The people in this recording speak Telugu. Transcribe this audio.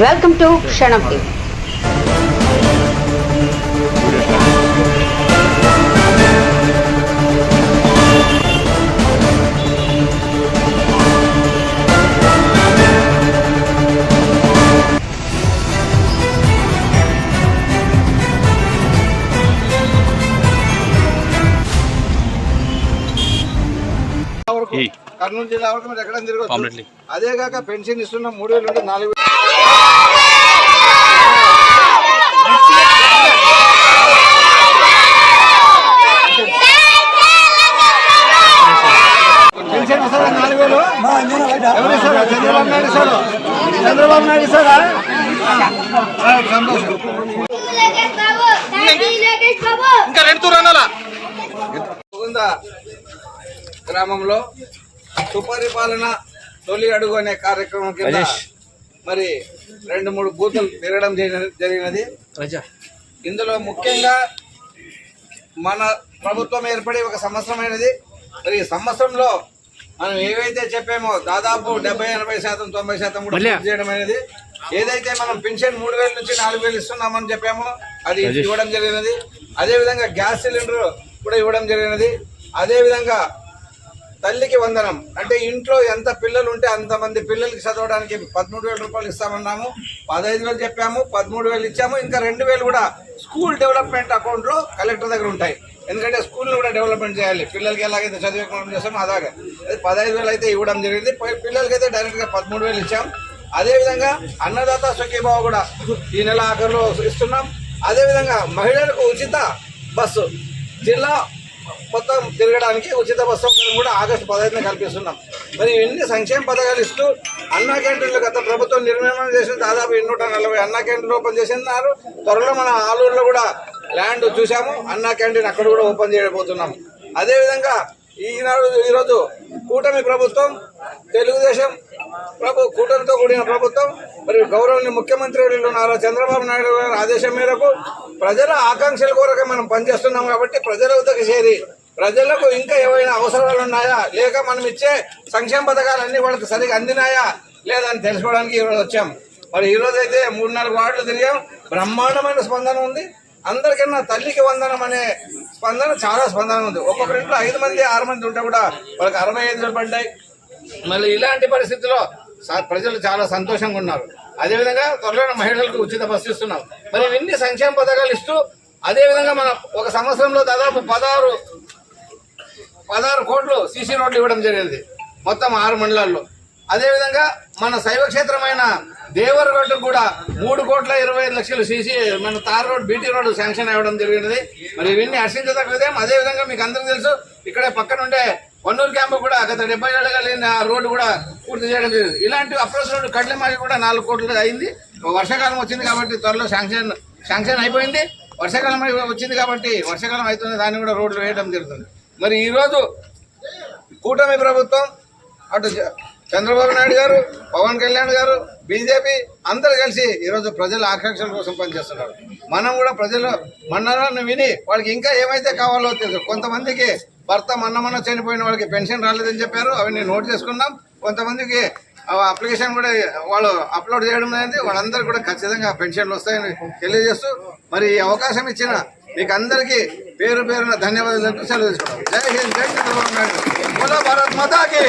Welcome to Kshanam TV. Kurnool జిల్లా వరకు మీరు ఎక్కడ తిరగచ్చు. అదే కాక పెన్షన్ ఇస్తున్న మూడు వేలు నుండి నాలుగు వేలు పెన్షన్ ఇస్తారా నాలుగు వేలు ఎవరు ఇస్తారా చంద్రబాబు నాయుడు ఇస్తాడు చంద్రబాబు నాయుడు సంతోషం. ఇంకా రెండు గ్రామంలో సుపరిపాలన తొలి అడుగు అనే కార్యక్రమం కింద. మరి రెండు మూడు బూతులు తిరగడం జరిగిన- జరిగినది. రజా. ఇందులో ముఖ్యంగా మన ప్రభుత్వం ఏర్పడి ఒక సంవత్సరమైనది. మరి ఈ సంవత్సరంలో మనం ఏవైతే చెప్పామో దాదాపు డెబ్బై ఎనభై శాతం తొంభై శాతం కూడా చేయడం అనేది ఏదైతే మనం పెన్షన్ మూడు వేల నుంచి నాలుగు వేలు ఇస్తున్నామని చెప్పామో అది. ఇవ్వడం జరిగినది. అదే విధంగా గ్యాస్ సిలిండర్ కూడా ఇవ్వడం జరిగినది. అదే విధంగా తల్లికి వందనం. అంటే ఇంట్లో ఎంత పిల్లలు ఉంటే అంతమంది పిల్లలకి చదవడానికి పదమూడు వేల రూపాయలు ఇస్తామన్నాము. పదహైదు వేలు చెప్పాము పదమూడు వేలు ఇచ్చాము. ఇంకా రెండు వేలు కూడా స్కూల్ డెవలప్మెంట్ అకౌంట్లో కలెక్టర్ దగ్గర ఉంటాయి. ఎందుకంటే స్కూల్ని కూడా డెవలప్మెంట్ చేయాలి. పిల్లలకి ఎలాగైతే చదివేకుండా చేస్తామో అలాగే. అది పదహైదు వేలు అయితే ఇవ్వడం జరిగింది. పిల్లలకి అయితే డైరెక్ట్గా పదమూడు వేలు ఇచ్చాం. అదేవిధంగా అన్నదాత సుఖీభావ కూడా ఈ నెల ఆఖరిలో ఇస్తున్నాం. అదేవిధంగా మహిళలకు ఉచిత బస్సు. జిల్లా మొత్తం తిరగడానికి ఉచిత బస్సు సౌకర్యం కూడా ఆగస్టు పదహైదున కల్పిస్తున్నాం. మరి ఇవన్నీ సంక్షేమ పథకాలు ఇస్తూ అన్నా క్యాంటీన్లు గత ప్రభుత్వం నిర్మాణం చేసిన దాదాపు ఎన్నూట నలభై అన్నా క్యాంటీన్లు ఓపెన్ చేసినారు. త్వరలో మన ఆలూరులో కూడా ల్యాండ్ చూసాము అన్నా క్యాంటీన్ అక్కడ కూడా ఓపెన్ చేయబోతున్నాం. అదేవిధంగా ఈనాడు ఈరోజు కూటమి ప్రభుత్వం తెలుగుదేశం ప్రభు కూటమితో కూడిన ప్రభుత్వం మరి గౌరవనీయ ముఖ్యమంత్రి వర్యులు నారా చంద్రబాబు నాయుడు గారి ఆదేశం మేరకు ప్రజల ఆకాంక్షల కొరకు మనం పనిచేస్తున్నాం కాబట్టి ప్రజల వద్దకు చేరి ప్రజలకు ఇంకా ఏవైనా అవసరాలు ఉన్నాయా లేక మనం ఇచ్చే సంక్షేమ పథకాలన్నీ వాళ్ళకి సరిగా అందినాయా లేదని తెలుసుకోవడానికి ఈరోజు వచ్చాం. మరి ఈరోజు అయితే మూడు నాలుగు వార్డులు తిరిగాం. బ్రహ్మాండమైన స్పందన ఉంది. అందరికన్నా తల్లికి వందనం అనే స్పందన చాలా స్పందన ఉంది. ఒక్కొక్క ఇంట్లో ఐదు మంది ఆరు మంది ఉంటే కూడా వాళ్ళకి అరవై ఐదు పడ్డాయి. మళ్ళీ ఇలాంటి పరిస్థితుల్లో ప్రజలు చాలా సంతోషంగా ఉన్నారు. అదేవిధంగా త్వరలో మహిళలకు ఉచిత బస్సు ఇస్తున్నాం. మరి ఇన్ని సంక్షేమ పథకాలు ఇస్తూ అదేవిధంగా మన ఒక సంవత్సరంలో దాదాపు పదహారు పదహారు కోట్లు సీసీ రోడ్లు ఇవ్వడం జరిగింది. మొత్తం ఆరు మండలాల్లో. అదేవిధంగా మన శైవ క్షేత్రమైన దేవరగడ్డ కూడా మూడు కోట్ల ఇరవై ఐదు లక్షలు సీసీ మన tar road BT road sanction అవ్వడం జరిగినది. మరి ఇవన్నీ హర్షించదగ్గదేం అదేవిధంగా మీకు అందరికీ తెలుసు ఇక్కడే పక్కన ఉండే వన్నూరు క్యాంపు కూడా గత డెబ్బై ఏళ్ళగా లేని ఆ రోడ్డు కూడా పూర్తి చేయడం జరిగింది. ఇలాంటి అప్రోచ్ రోడ్డు కడ్లమాకి కూడా నాలుగు కోట్లు అయింది. వర్షాకాలం వచ్చింది కాబట్టి త్వరలో శాంక్షన్ శాంక్షన్ అయిపోయింది. వర్షాకాలం వచ్చింది కాబట్టి వర్షాకాలం అవుతుంది దాన్ని కూడా రోడ్లు వేయడం జరుగుతుంది. మరి ఈరోజు కూటమి ప్రభుత్వం అటు చంద్రబాబు నాయుడు గారు పవన్ కళ్యాణ్ గారు బీజేపీ అందరు కలిసి ఈరోజు ప్రజల ఆకాంక్షల కోసం పనిచేస్తున్నారు. మనం కూడా ప్రజలు మన్నలను విని వాళ్ళకి ఇంకా ఏమైతే కావాలో తెలుసు. కొంతమందికి భర్త మన్నమన్న చనిపోయిన వాళ్ళకి పెన్షన్ రాలేదని చెప్పారు. అవన్నీ నోట్ చేసుకున్నాం. కొంతమందికి ఆ అప్లికేషన్ కూడా వాళ్ళు అప్లోడ్ చేయడం అనేది వాళ్ళందరూ కూడా ఖచ్చితంగా పెన్షన్లు వస్తాయని తెలియజేస్తూ మరి ఈ అవకాశం ఇచ్చిన మీకు అందరికీ పేరు పేరున ధన్యవాదాలు సెలవు తీసుకున్నాం జై హింద్ జై చంద్రబాబు నాయుడు. భారత్ మాతాకి.